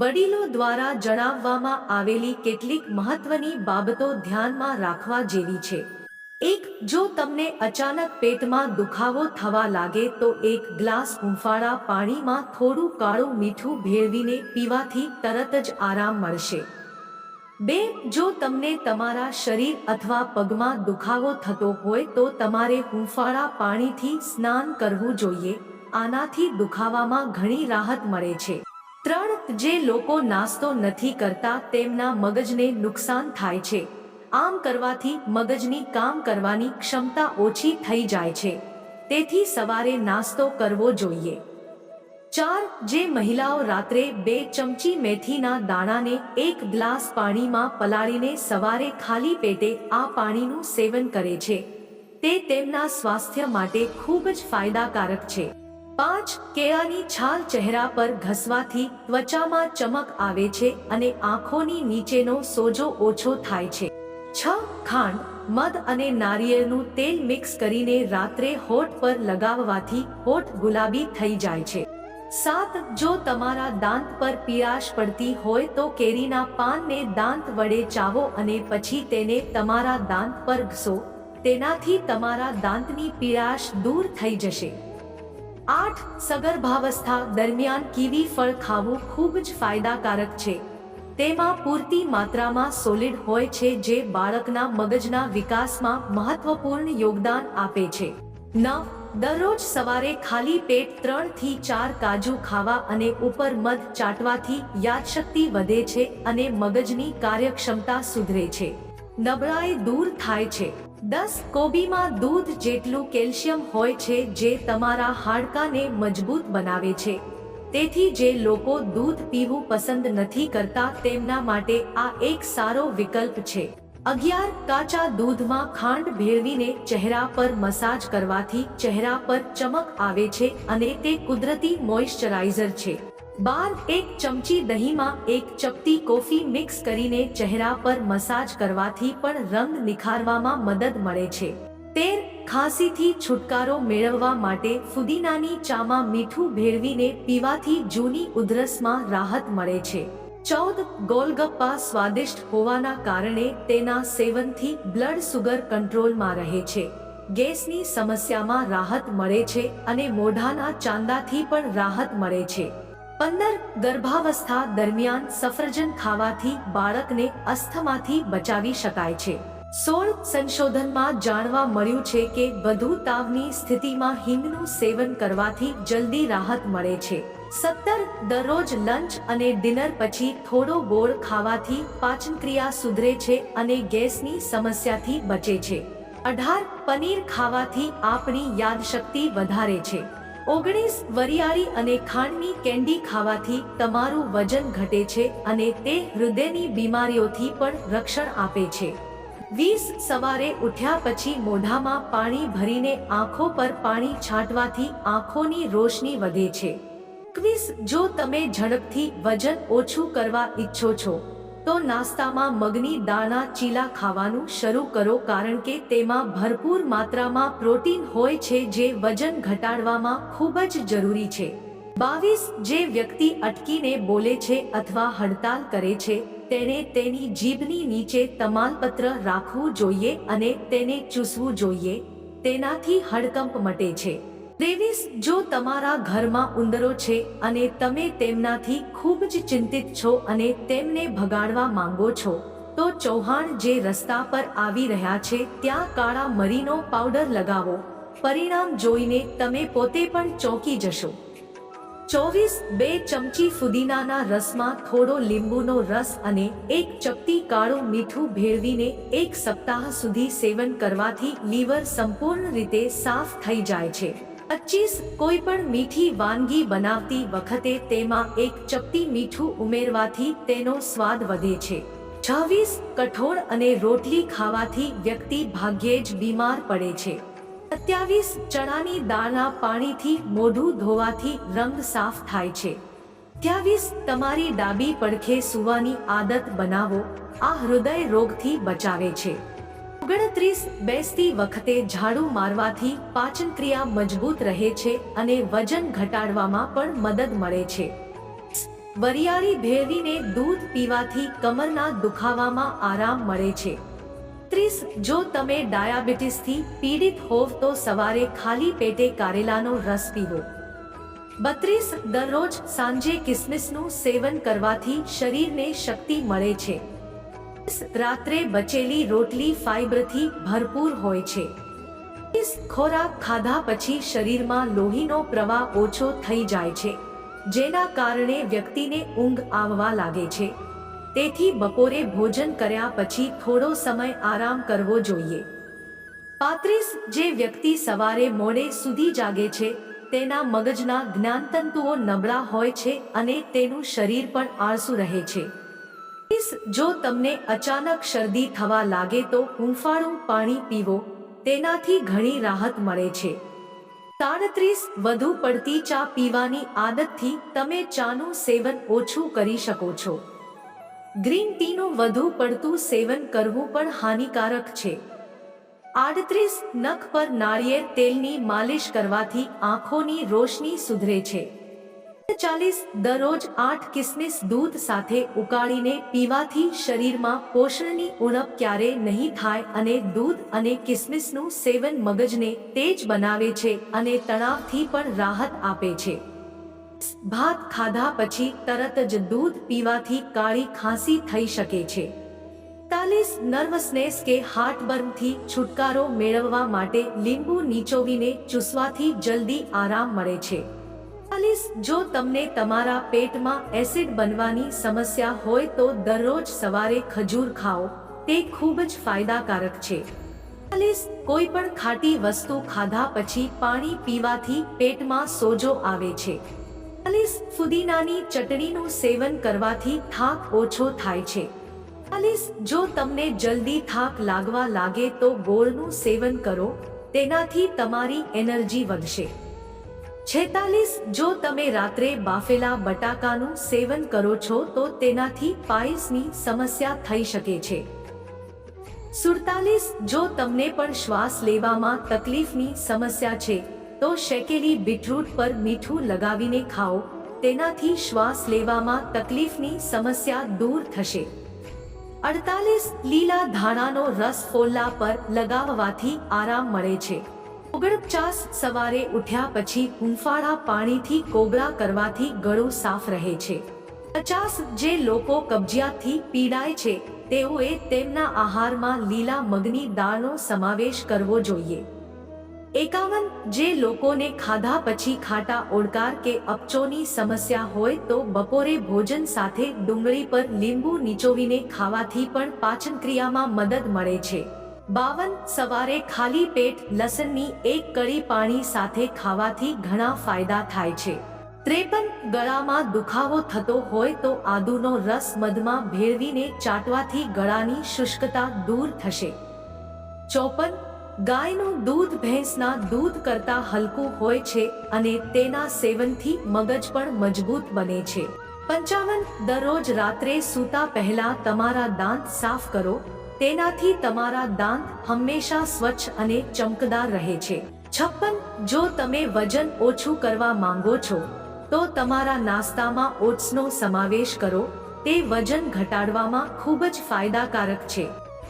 વડીલો દ્વારા જણાવવામાં આવેલી કેટલીક મહત્વની બાબતો ધ્યાનમાં રાખવા જેવી છે. એક, જો તમને અચાનક પેટમાં દુખાવો થવા લાગે તો એક ગ્લાસ હુંફાળા પાણીમાં થોડું કાળું મીઠું ભેળવીને પીવાથી તરત જ આરામ મળશે. બે, જો તમને તમારા શરીર અથવા પગમાં દુખાવો થતો હોય તો તમારે હુંફાળા પાણીથી સ્નાન કરવું જોઈએ. આનાથી દુખાવામાં ઘણી રાહત મળે છે. ત્રણ જે લોકો નાસ્તો નથી કરતા તેમના મગજને નુકસાન થાય છે. આમ કરવાથી મગજની કામ કરવાની ક્ષમતા ઓછી થઈ જાય છે. તેથી સવારે નાસ્તો કરવો જોઈએ. ચાર, જે મહિલાઓ રાત્રે બે ચમચી મેથીના દાણાને એક ગ્લાસ પાણીમાં પલાળીને સવારે ખાલી પેટે આ પાણીનું સેવન કરે છે. તે તેમના સ્વાસ્થ્ય માટે ખૂબ જ ફાયદાકારક છે. પાંચ કેળાની છાલ ચહેરા પર ઘસવાથી ત્વચામાં ચમક આવે છે અને આંખોની નીચેનો સોજો ઓછો થાય છે. છ ખાંડ, મધ અને નારિયેળનું તેલ મિક્સ કરીને રાત્રે હોઠ પર લગાવવાથી હોઠ ગુલાબી થઈ જાય છે. સાત, જો તમારા દાંત પર પીળાશ પડતી હોય તો કેરીના પાનને દાંત વડે ચાવો અને પછી તેને તમારા દાંત પર ઘસો. તેનાથી તમારા દાંતની પીળાશ દૂર થઈ જશે. આઠ સગર્ભાવસ્થા દરમિયાન કીવી ફળ ખાવું ખૂબ જ ફાયદાકારક છે. તેમાં પૂરતી માત્રામાં સોલિડ હોય છે જે બાળકના મગજના વિકાસમાં મહત્વપૂર્ણ યોગદાન આપે છે. નવ, દરરોજ સવારે ખાલી પેટ ત્રણથી ચાર કાજુ ખાવા અને ઉપર મધ ચાટવાથી યાદશક્તિ વધે છે અને મગજની કાર્યક્ષમતા સુધરે છે. નબળાઈ દૂર થાય છે. દસ કોબીમાં દૂધ જેટલું કેલ્શિયમ હોય છે જે તમારા હાડકાને મજબૂત બનાવે છે. તેથી જે લોકો દૂધ પીવું પસંદ નથી કરતા તેમના માટે આ એક સારો વિકલ્પ છે. અગિયાર કાચા દૂધમાં ખાંડ ભેળવીને ચહેરા પર મસાજ કરવાથી ચહેરા પર ચમક આવે છે અને તે કુદરતી મોઇશ્ચરાઇઝર છે. બાર એક ચમચી દહીંમાં એક ચપટી કોફી મિક્સ કરીને ચહેરા પર મસાજ કરવાથી પણ રંગ નિખારવામાં મદદ મળે છે. તેર, ખાંસીથી છુટકારો મેળવવા માટે ફુદીનાની ચામાં મીઠું ભેળવીને પીવાથી જૂની ઉધરસમાં રાહત મળે છે. ચૌદ, ગોલગપ્પા સ્વાદિષ્ટ હોવાના કારણે તેના સેવનથી બ્લડ સુગર કંટ્રોલમાં રહે છે. ગેસની સમસ્યામાં રાહત મળે છે અને મોઢાના ચાંદાથી પણ રાહત મળે છે. પંદર ગર્ભાવસ્થા દરમિયાન સફરજન ખાવાથી બાળકને અસ્થમાથી બચાવી શકાય છે. સોળ સંશોધનમાં જાણવા મળ્યું છે કે વધુ તાવની સ્થિતિમાં હિંગનું સેવન કરવાથી જલ્દી રાહત મળે છે. સત્તર દરરોજ લંચ અને ડિનર પછી થોડો ગોળ ખાવાથી પાચનક્રિયા સુધરે છે અને ગેસની સમસ્યાથી બચે છે. અઢાર પનીર ખાવાથી આપણી યાદશક્તિ વધારે છે. ઓગણીસ વરિયાળી અને ખાંડની કેન્ડી ખાવાથી તમારું વજન ઘટે છે અને તે હૃદયની બીમારીઓથી પણ રક્ષણ આપે છે. વીસ સવારે ઉઠ્યા પછી મોઢામાં પાણી ભરીને આંખો પર પાણી છાંટવાથી આંખોની રોશની વધે છે. એકવીસ જો તમે ઝડપથી વજન ઓછું કરવા ઈચ્છો છો તો નાસ્તામાં મગની દાણા ચીલા ખાવાનું શરૂ કરો કારણ કે તેમાં ભરપૂર માત્રામાં પ્રોટીન હોય છે જે વજન ઘટાડવામાં ખૂબ જ જરૂરી છે. બાવીસ જે વ્યક્તિ અટકીને બોલે છે અથવા હડતાલ કરે છે, તેને તેની જીભની નીચે તમાલપત્ર રાખવું જોઈએ અને તેને ચૂસવું જોઈએ. તેનાથી હડકંપ મટે છે. ત્રેવીસ જો તમારા ઘરમાં ઉંદરો છે અને તમે તેમનાથી ખૂબ જ ચિંતિત છો અને તેમને ભગાડવા માંગો છો, તો ચૌહાણ જે રસ્તા પર આવી રહ્યા છે ત્યાં કાળા મરીનો પાવડર લગાવો. પરિણામ જોઈને તમે પોતે પણ ચોંકી જશો. ચોવીસ, બે ચમચી ફુદીનાના રસમાં થોડો લીંબુનો રસ અને એક ચપટી કાળું મીઠું ભેળવીને એક સપ્તાહ સુધી સેવન કરવાથી લીવર સંપૂર્ણ રીતે સાફ થઈ જાય છે. પચીસ કોઈ પણ મીઠી વાનગી બનાવતી વખતે તેમાં એક ચપટી મીઠું ઉમેરવાથી તેનો સ્વાદ વધે છે. છવ્વીસ કઠોળ અને રોટલી ખાવાથી વ્યક્તિ ભાગ્યે જ બીમાર પડે છે. સત્યાવીસ ચણાની દાળના પાણીથી મોઢું ધોવાથી રંગ સાફ થાય છે. અઠ્યાવીસ તમારી ડાબી પડખે સુવાની આદત બનાવો. આ હૃદય રોગથી બચાવે છે. ઓગણત્રીસ બેસતી વખતે ઝાડુ મારવાથી પાચન ક્રિયા મજબૂત રહે છે અને વજન ઘટાડવામાં પણ મદદ મળે છે. વરિયાળી ભેળવીને દૂધ પીવાથી કમરના દુખાવામાં આરામ મળે છે. ત્રીસ, જો તમે ડાયાબિટીસથી પીડિત હોવ તો સવારે ખાલી પેટે કારેલાનો રસ પીવો. બત્રીસ, દરરોજ સાંજે કિસમિસનું સેવન કરવાથી શરીરને શક્તિ મળે છે. રાત્રે બચેલી રોટલી ફાઇબરથી ભરપૂર હોય છે. ખોરાક ખાધા પછી શરીરમાં લોહીનો પ્રવાહ ઓછો થઈ જાય છે, જેના કારણે વ્યક્તિને ઊંઘ આવવા લાગે છે. તેથી બપોરે ભોજન કર્યા પછી થોડો સમય આરામ કરવો જોઈએ. પાંત્રીસ જે વ્યક્તિ સવારે મોડે સુધી જાગે છે, તેના મગજના જ્ઞાનતંતુઓ નબળા હોય છે અને તેનું શરીર પણ આળસુ રહે છે. જો તમને અચાનક શરદી થવા લાગે તો હૂંફાળું પાણી પીવો, તેનાથી ઘણી રાહત મળે છે. સાડત્રીસ, વધુ પડતી ચા પીવાની આદતથી તમે ચાનું સેવન ઓછું કરી શકો છો. ગ્રીન ટીનું વધુ પડતું સેવન કરવું પણ હાનિકારક છે. આડત્રીસ, નખ પર નાળિયેર તેલની માલિશ કરવાથી આંખોની રોશની સુધરે છે. ચાલીસ દરરોજ આઠ કિસમિસ દૂધ સાથે ઉકાળીને પીવાથી શરીરમાં પોષણની ઉણપ ક્યારે નહીં થાય અને દૂધ અને કિસમિસનું સેવન મગજને તેજ બનાવે છે અને તણાવથી પણ રાહત આપે છે. ભાત ખાધા પછી તરત જ દૂધ પીવાથી કાળી ખાંસી થઈ શકે છે. તાલીસ નર્વસનેસ કે હાર્ટબર્નથી છુટકારો મેળવવા માટે લીંબુ નીચોવીને ચૂસવાથી જલ્દી આરામ મળે છે. ચાલીસ જો તમને તમારા પેટમાં એસિડ બનવાની સમસ્યા હોય તો દરરોજ સવારે ખજૂર ખાઓ. તે ખૂબ જ ફાયદાકારક છે. ચાલીસ કોઈ પણ ખાટી વસ્તુ ખાધા પછી પાણી પીવાથી પેટમાં સોજો આવે છે. ચાલીસ ફુદીનાની ચટણીનું સેવન કરવાથી થાક ઓછો થાય છે. ચાલીસ જો તમને જલ્દી થાક લાગવા લાગે તો ગોળનું સેવન કરો. તેનાથી તમારી એનર્જી વધશે. છેતાલીસ, જો તમે રાત્રે બાફેલા બટાકાનું સેવન કરો છો, તો તેનાથી પાઇલ્સની સમસ્યા થઈ શકે છે. સુડતાલીસ, જો તમને પણ શ્વાસ લેવામાં તકલીફની સમસ્યા છે, તો શેકેલી બીટરૂટ પર મીઠું લગાવીને ખાઓ, તેનાથી શ્વાસ લેવામાં તકલીફની સમસ્યા દૂર થશે. અડતાલીસ, લીલા ધાણાનો રસ ફોલ્લા પર લગાવવાથી આરામ મળે છે. ઓગણપચાસ સવારે ઉઠ્યા પછી હુંફાળા પાણીથી કોગળા કરવાથી ગળું સાફ રહે છે. પચાસ જે લોકો કબજિયાતથી પીડાય છે, તેઓએ તેમના આહારમાં લીલા મગની દાળનો સમાવેશ કરવો જોઈએ. એકાવન જે લોકોને ખાધા પછી ખાટા ઓડકાર કે અપચોની સમસ્યા હોય તો બપોરે ભોજન સાથે ડુંગળી પર લીંબુ નીચોવીને ખાવાથી પણ પાચનક્રિયામાં મદદ મળે છે. બાવન સવારે ખાલી પેટ લસણની એક કળી પાણી સાથે ખાવાથી ઘણા ફાયદા થાય છે. ત્રેપન ગળામાં દુખાવો થતો હોય તો આદુનો રસ મધમાં ભેળવીને ચાટવાથી ગળાની શુષ્કતા દૂર થશે. ચોપન ગાયનું દૂધ ભેંસના દૂધ કરતા હલકું હોય છે અને તેના સેવનથી મગજ પણ મજબૂત બને છે. પંચાવન દરરોજ રાત્રે સૂતા પહેલા તમારા દાંત સાફ કરો તેનાથી તમારા દાંત હંમેશા સ્વચ્છ અને ચમકદાર રહે છે. છપ્પન, જો તમે વજન ઓછું કરવા માંગો છો, તો તમારા નાસ્તામાં ઓટ્સનો સમાવેશ કરો. તે વજન ઘટાડવામાં ખૂબ જ ફાયદાકારક છે.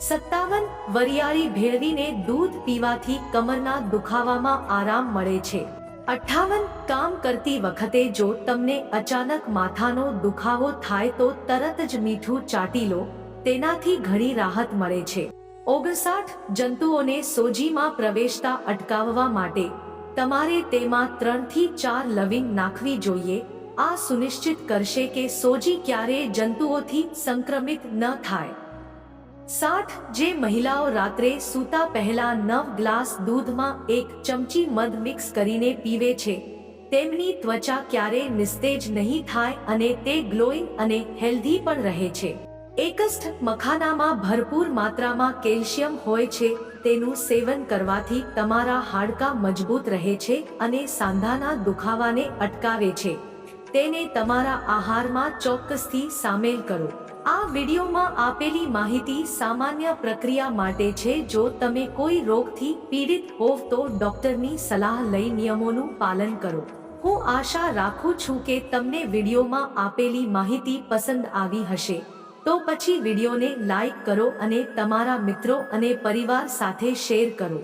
સત્તાવન, વરિયાળી ભેળવીને દૂધ પીવાથી કમરના દુખાવામાં આરામ મળે છે. અઠ્ઠાવન, કામ કરતી વખતે જો તમને અચાનક માથાનો દુખાવો થાય તો તરત જ મીઠું ચાટી લો. તેનાથી ઘણી રાહત મળે છે. ઓગણસાઠ જંતુઓને સોજીમાં પ્રવેશતા અટકાવવા માટે તમારે તેમાં ત્રણથી ચાર લવિંગ નાખવી જોઈએ. આ સુનિશ્ચિત કરશે કે સોજી ક્યારેય જંતુઓથી સંક્રમિત ન થાય. સાઠ, જે મહિલાઓ રાત્રે સૂતા પહેલા નવ ગ્લાસ દૂધમાં એક ચમચી મધ મિક્સ કરીને પીવે છે, તેમની ત્વચા ક્યારેય નિસ્તેજ નહીં થાય અને તે ગ્લોઈંગ અને હેલ્ધી પણ રહે છે. એકસ્ઠ મખાનામાં ભરપૂર માત્રામાં કેલ્શિયમ હોય છે, તેનું સેવન કરવાથી તમારા હાડકાં મજબૂત રહે છે અને સાંધાના દુખાવાને અટકાવે છે. તેને તમારા આહારમાં ચોક્કસથી સામેલ કરો. આ વિડીયોમાં આપેલી માહિતી સામાન્ય પ્રક્રિયા માટે છે, જો તમે કોઈ રોગથી પીડિત હોવ તો ડોક્ટરની સલાહ લઈ નિયમોનું પાલન કરો. હું આશા રાખું છું કે તમને વિડીયોમાં આપેલી માહિતી પસંદ આવી હશે. તો પછી વિડીયોને લાઈક કરો અને તમારા મિત્રો અને પરિવાર સાથે શેર કરો.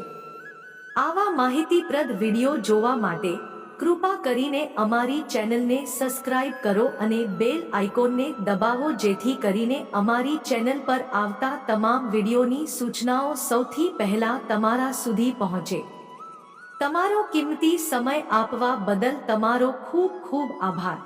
આવા માહિતીપ્રદ વીડિયો જોવા માટે કૃપા કરીને અમારી ચેનલને સબસ્ક્રાઇબ કરો અને બેલ આઇકોનને દબાવો જેથી કરીને અમારી ચેનલ પર આવતા તમામ વિડીયોની સૂચનાઓ સૌથી પહેલા તમારા સુધી પહોંચે. તમારો કિંમતી સમય આપવા બદલ તમારો ખૂબ ખૂબ આભાર.